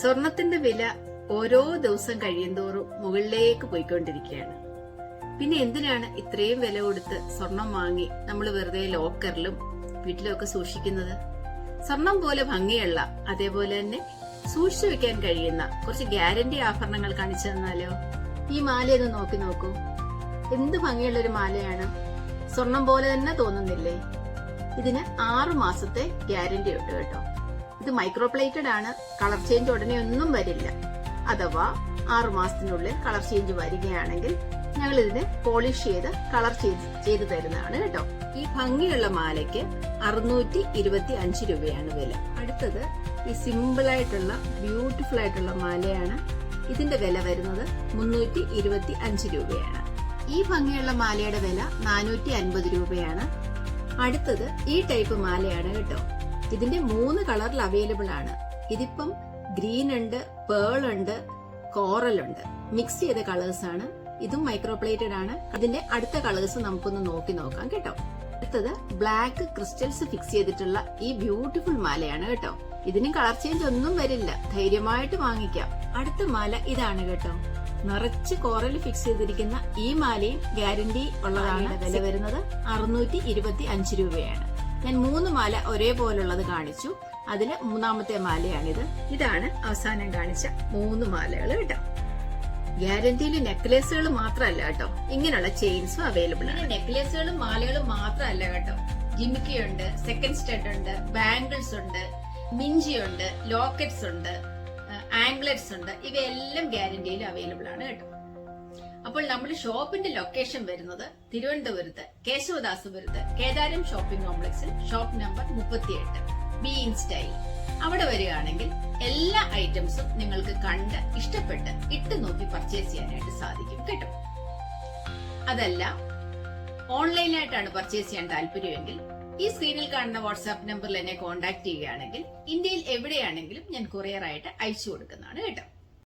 സ്വർണത്തിന്റെ വില ഓരോ ദിവസം കഴിയുന്തോറും മുകളിലേക്ക് പോയിക്കൊണ്ടിരിക്കുകയാണ്. പിന്നെ എന്തിനാണ് ഇത്രയും വില കൊടുത്ത് സ്വർണം വാങ്ങി നമ്മൾ വെറുതെ ലോക്കറിലും വീട്ടിലൊക്കെ സൂക്ഷിക്കുന്നത്? സ്വർണം പോലെ ഭംഗിയുള്ള അതേപോലെ തന്നെ സൂക്ഷിച്ചു വെക്കാൻ കഴിയുന്ന കുറച്ച് ഗ്യാരണ്ടി ആഭരണങ്ങൾ കാണിച്ചു തന്നാലോ? ഈ മാലയൊന്ന് നോക്കി നോക്കൂ. എന്ത് ഭംഗിയുള്ള ഒരു മാലയാണ്. സ്വർണം പോലെ തന്നെ തോന്നുന്നില്ലേ? ഇതിന് ആറു മാസത്തെ ഗ്യാരണ്ടി ഉണ്ട് കേട്ടോ. ഇത് മൈക്രോപ്ലേറ്റഡ് ആണ്. കളർ ചേഞ്ച് ഉടനെ ഒന്നും വരില്ല. അഥവാ ആറു മാസത്തിനുള്ളിൽ കളർ ചേഞ്ച് വരികയാണെങ്കിൽ ഞങ്ങൾ ഇതിനെ പോളിഷ് ചെയ്ത് കളർ ചേഞ്ച് ചെയ്ത് തരുന്നതാണ് കേട്ടോ. ഈ ഭംഗിയുള്ള മാലയ്ക്ക് അറുന്നൂറ്റി ഇരുപത്തി അഞ്ച് രൂപയാണ് വില. അടുത്തത് ഈ സിമ്പിൾ ആയിട്ടുള്ള ബ്യൂട്ടിഫുൾ ആയിട്ടുള്ള മാലയാണ്. ഇതിന്റെ വില വരുന്നത് മുന്നൂറ്റി ഇരുപത്തി അഞ്ച് രൂപയാണ്. ഈ ഭംഗിയുള്ള മാലയുടെ വില നാനൂറ്റി അൻപത് രൂപയാണ്. അടുത്തത് ഈ ടൈപ്പ് മാലയാണ് കേട്ടോ. ഇതിന്റെ മൂന്ന് കളറിൽ അവൈലബിൾ ആണ്. ഇതിപ്പം ഗ്രീൻ ഉണ്ട് പേൾ ഉണ്ട് കോറൽ ഉണ്ട്. മിക്സ് ചെയ്ത കളേഴ്സ് ആണ്. ഇതും മൈക്രോപ്ലേറ്റഡ് ആണ്. ഇതിന്റെ അടുത്ത കളേഴ്സ് നമുക്കൊന്ന് നോക്കി നോക്കാം കേട്ടോ. അടുത്തത് ബ്ലാക്ക് ക്രിസ്റ്റൽസ് ഫിക്സ് ചെയ്തിട്ടുള്ള ഈ ബ്യൂട്ടിഫുൾ മാലയാണ് കേട്ടോ. ഇതിന് കളർ ചേഞ്ച് ഒന്നും വരില്ല. ധൈര്യമായിട്ട് വാങ്ങിക്കാം. അടുത്ത മാല ഇതാണ് കേട്ടോ. നിറച്ച് കോറൽ ഫിക്സ് ചെയ്തിരിക്കുന്ന ഈ മാലയും ഗ്യാരണ്ടി ഉള്ളതാണ്. വില വരുന്നത് അറുന്നൂറ്റി ഇരുപത്തി അഞ്ച് രൂപയാണ്. ഞാൻ മൂന്ന് മാല ഒരേപോലുള്ളത് കാണിച്ചു. അതിൽ മൂന്നാമത്തെ മാലയാണിത്. ഇതാണ് അവസാനം കാണിച്ച മൂന്ന് മാലകൾ കേട്ടോ. ഗ്യാരണ്ടിയിൽ നെക്ലേസുകൾ മാത്രമല്ല കേട്ടോ. ഇങ്ങനെയുള്ള ചെയിൻസും അവൈലബിൾ ആണ്. നെക്ലേസുകളും മാലകളും മാത്രമല്ല കേട്ടോ. ജിമിക്കിയുണ്ട് സെക്കൻഡ് സ്റ്റഡ് ഉണ്ട് ബാംഗിൾസ് ഉണ്ട് മിഞ്ചി ഉണ്ട് ലോക്കറ്റ്സ് ഉണ്ട് ആംഗ്ലറ്റ്സ് ഉണ്ട് ഇവയെല്ലാം ഗ്യാരണ്ടിയിൽ അവൈലബിൾ ആണ് കേട്ടോ. അപ്പോൾ നമ്മുടെ ഷോപ്പിന്റെ ലൊക്കേഷൻ വരുന്നത് തിരുവനന്തപുരത്ത് കേശവദാസപുരത്ത് കേദാരം ഷോപ്പിംഗ് കോംപ്ലക്സിൽ ഷോപ്പ് നമ്പർ മുപ്പത്തിയെട്ട് ബി ഇൻ സ്റ്റൈൽ. അവിടെ വരികയാണെങ്കിൽ എല്ലാ ഐറ്റംസും നിങ്ങൾക്ക് കണ്ട് ഇഷ്ടപ്പെട്ട് ഇട്ട് നോക്കി പർച്ചേസ് ചെയ്യാനായിട്ട് സാധിക്കും കേട്ടോ. അതല്ല ഓൺലൈനായിട്ടാണ് പർച്ചേസ് ചെയ്യാൻ താല്പര്യമെങ്കിൽ ഈ സ്ക്രീനിൽ കാണുന്ന വാട്സാപ്പ് നമ്പറിൽ എന്നെ കോൺടാക്ട് ചെയ്യുകയാണെങ്കിൽ ഇന്ത്യയിൽ എവിടെയാണെങ്കിലും ഞാൻ കൊറിയറായിട്ട് അയച്ചു കൊടുക്കുന്നതാണ് കേട്ടോ.